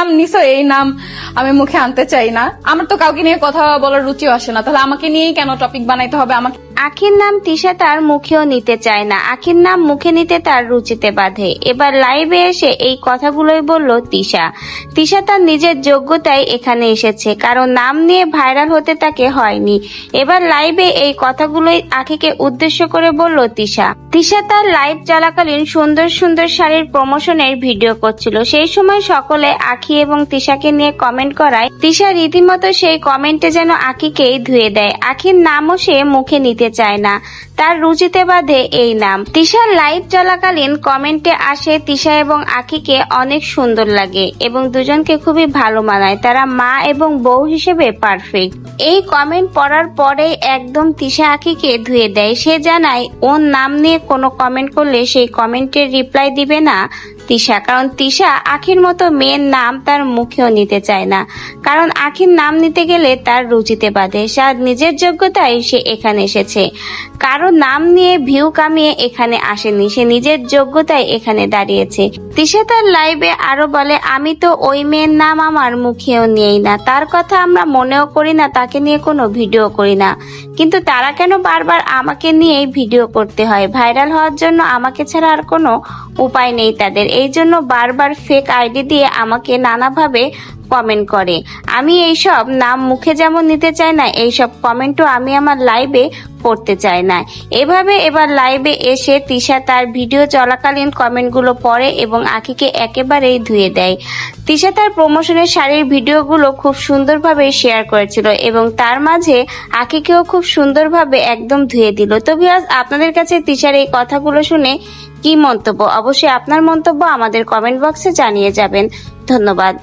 নাম নিছো, এই নাম আমি মুখে আনতে চাই না। আমার তো কাউকে নিয়ে কথা বলার রুচিও আসে না। তাহলে আমাকে নিয়েই কেন টপিক বানাইতে হবে? আমাকে আখির নাম তিশা তার মুখেও নিতে চায় না। আখির নাম মুখে নিতে তার রুচিতে বাঁধে। এবার লাইভে এসে এই কথাগুলোই বলল তিশা। তিশা তার নিজের যোগ্যতায় এখানে এসেছে, কারণ নাম নিয়ে ভাইরাল হতে তাকে হয়নি। এবার লাইভে এই কথাগুলোই আখিকে উদ্দেশ্য করে বলল তিশা। তিশা তার লাইভ চলাকালীন সুন্দর সুন্দর শাড়ির প্রমোশনের ভিডিও করছিল। সেই সময় সকলে আখি এবং তিশাকে নিয়ে কমেন্ট করায়। তিশা রীতিমতো সেই কমেন্টে যেন আখিকেই ধুয়ে দেয়। আখির নামও সে মুখে নিতে চায় না। তার রুচিতে বাঁধে এই নাম। তিশার লাইভ চলাকালীন কমেন্টে আসে, তিশা এবং আখিকে অনেক সুন্দর লাগে এবং দুজনকে খুবই ভালো মানায়। তারা মা এবং বউ হিসেবে পারফেক্ট এই কমেন্ট পড়ার পরেই একদম তিশা আখিকে ধুয়ে দেয়। সে জানায়, ওর নাম নিয়ে কোনো কমেন্ট করলে সেই কমেন্টের রিপ্লাই দিবে না তিশা। কারণ তিশা আখির মতো মেয়ের নাম তার মুখেও নিতে চায় না। কারণ আখির নাম নিতে গেলে তার রুচিতে বাঁধে। সে নিজের যোগ্যতায় সে এখানে এসেছে। কারও নাম নিয়ে ভিউ কামিয়ে এখানে আসেনি সে নিজের যোগ্যতায় এখানে দাঁড়িয়েছে। তিশা তার লাইভে আরও বলে, আমি তো ওই মেয়ের নাম আমার মুখেও নিয়েই না। তার কথা আমরা মনেও করি না, তাকে নিয়ে কোনো ভিডিও করি না। কিন্তু তারা কেন বারবার আমাকে নিয়েই ভিডিও করতে হয়? ভাইরাল হওয়ার জন্য আমাকে ছাড়া আর কোনো উপায় নেই তাদের। এই জন্য বারবার ফেক আইডি দিয়ে আমাকে নানাভাবে কমেন্ট করে। আমি এইসব নাম মুখে যেমন নিতে চাই না, এইসব কমেন্টও আমি আমার লাইভে পড়তে চাই না। এভাবে এবার লাইভে এসে তিশা তার ভিডিও চলাকালীন কমেন্টগুলো পড়ে এবং আখিকে একেবারেই ধুয়ে দেয়। তিশা তার প্রমোশনের শাড়ির ভিডিওগুলো খুব সুন্দরভাবে শেয়ার করেছিল এবং তার মাঝে আখিকেও খুব সুন্দরভাবে একদম ধুয়ে দিল। তো ভিউয়ার্স আপনাদের কাছে তিশার এই কথাগুলো শুনে কি মন্তব্য? অবশ্যই আপনার মন্তব্য আমাদের কমেন্ট বক্সে জানিয়ে যাবেন। ধন্যবাদ।